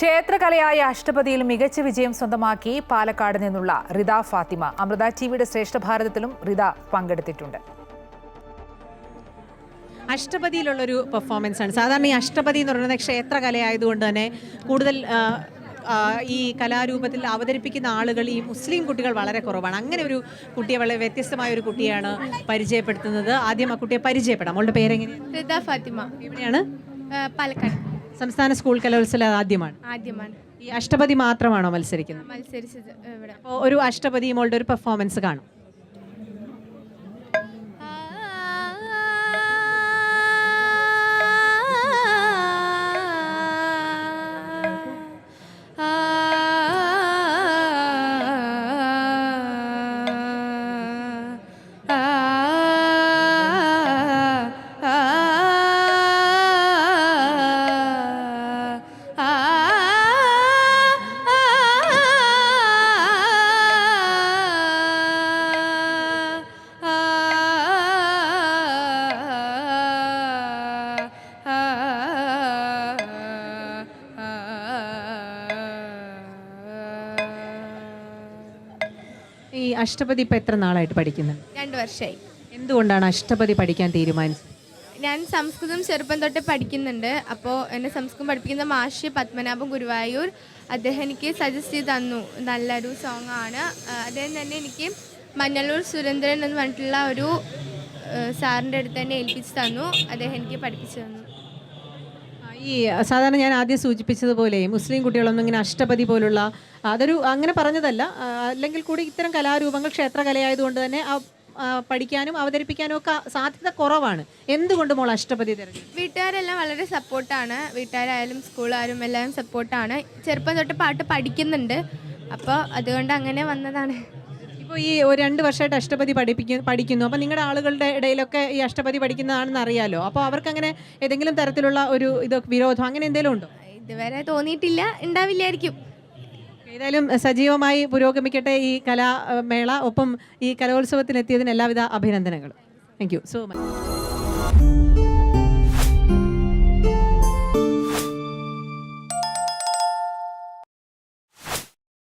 ക്ഷേത്രകലയായ അഷ്ടപതിയിൽ മികച്ച വിജയം സ്വന്തമാക്കി പാലക്കാട് നിന്നുള്ള റിത ഫാത്തിമ. അമൃത ടിവിയുടെ ശ്രേഷ്ഠ ഭാരതത്തിലും റിത പങ്കെടുത്തിട്ടുണ്ട്. അഷ്ടപതിയിലുള്ളൊരു പെർഫോമൻസ് ആണ്. സാധാരണ ഈ അഷ്ടപതി എന്ന് പറയുന്നത് ക്ഷേത്രകലയായതുകൊണ്ട് തന്നെ കൂടുതൽ ഈ കലാരൂപത്തിൽ അവതരിപ്പിക്കുന്ന ആളുകൾ ഈ മുസ്ലിം കുട്ടികൾ വളരെ കുറവാണ്. അങ്ങനെ ഒരു കുട്ടിയെ വളരെ വ്യത്യസ്തമായ ഒരു കുട്ടിയാണ് പരിചയപ്പെടുത്തുന്നത്. ആദ്യം ആ കുട്ടിയെ പരിചയപ്പെടാം. അവളുടെ പേരെങ്ങനെയാണ്? റിത ഫാത്തിമ. എവിടെയാണ്? പാലക്കാട്. സംസ്ഥാന സ്കൂൾ കലോത്സവം ആദ്യമാണ്. ആദ്യമാണ്. ഈ അഷ്ടപതി മാത്രമാണോ മത്സരിക്കുന്നത്? മത്സരിച്ചത് ഇവിടെ. അപ്പോൾ ഒരു അഷ്ടപതി മോളുടെ ഒരു പെർഫോമൻസ് കാണും. ഈ അഷ്ടപതി ഇപ്പം എത്ര നാളായിട്ട് പഠിക്കുന്നത് രണ്ട് വർഷമായി എന്തുകൊണ്ടാണ് അഷ്ടപതി പഠിക്കാൻ തീരുമാനിച്ചത്? ഞാൻ സംസ്കൃതം ചെറുപ്പം തൊട്ട് പഠിക്കുന്നുണ്ട്. അപ്പോൾ എന്നെ സംസ്കൃതം പഠിപ്പിക്കുന്ന മാഷി പത്മനാഭം ഗുരുവായൂർ അദ്ദേഹം എനിക്ക് സജസ്റ്റ് ചെയ്ത് തന്നു. നല്ലൊരു സോങ് ആണ്. അദ്ദേഹം തന്നെ എനിക്ക് മഞ്ഞളൂർ സുരേന്ദ്രൻ എന്ന് പറഞ്ഞിട്ടുള്ള ഒരു സാറിന്റെ അടുത്ത് തന്നെ ഏൽപ്പിച്ച് തന്നു. അദ്ദേഹം എനിക്ക് പഠിപ്പിച്ചു തന്നു. ഈ സാധാരണ ഞാൻ ആദ്യം സൂചിപ്പിച്ചതുപോലെ മുസ്ലിം കുട്ടികളൊന്നും ഇങ്ങനെ അഷ്ടപതി പോലുള്ള അതൊരു അങ്ങനെ പറഞ്ഞതല്ല. അല്ലെങ്കിൽ കൂടി ഇത്തരം കലാരൂപങ്ങൾ ക്ഷേത്രകലയായതുകൊണ്ട് തന്നെ പഠിക്കാനും അവതരിപ്പിക്കാനും ഒക്കെ സാധ്യത കുറവാണ്. എന്തുകൊണ്ട് മോൾ അഷ്ടപതി തിരഞ്ഞെടുത്തു? വീട്ടുകാരെല്ലാം വളരെ സപ്പോർട്ടാണ്. വീട്ടുകാരായാലും സ്കൂളായാലും എല്ലാവരും സപ്പോർട്ടാണ്. ചെറുപ്പം തൊട്ട് പാട്ട് പഠിക്കുന്നുണ്ട്. അപ്പോൾ അതുകൊണ്ട് അങ്ങനെ വന്നതാണ്. ഇപ്പോൾ ഈ ഒരു രണ്ട് വർഷമായിട്ട് അഷ്ടപതി പഠിപ്പിക്കുന്നു പഠിക്കുന്നു. അപ്പോൾ നിങ്ങളുടെ ആളുകളുടെ ഇടയിലൊക്കെ ഈ അഷ്ടപതി പഠിക്കുന്നതാണെന്ന് അറിയാലോ? അപ്പോൾ അവർക്ക് അങ്ങനെ ഏതെങ്കിലും തരത്തിലുള്ള ഒരു ഇത് വിരോധം അങ്ങനെ എന്തെങ്കിലും ഉണ്ടോ? ഇതുവരെ തോന്നിയിട്ടില്ല. ഉണ്ടാവില്ലായിരിക്കും ഏതായാലും സജീവമായി പുരോഗമിക്കട്ടെ ഈ കലാമേള ഒപ്പം ഈ കലോത്സവത്തിനെത്തിയതിന് എല്ലാവിധ അഭിനന്ദനങ്ങളും. Thank you so much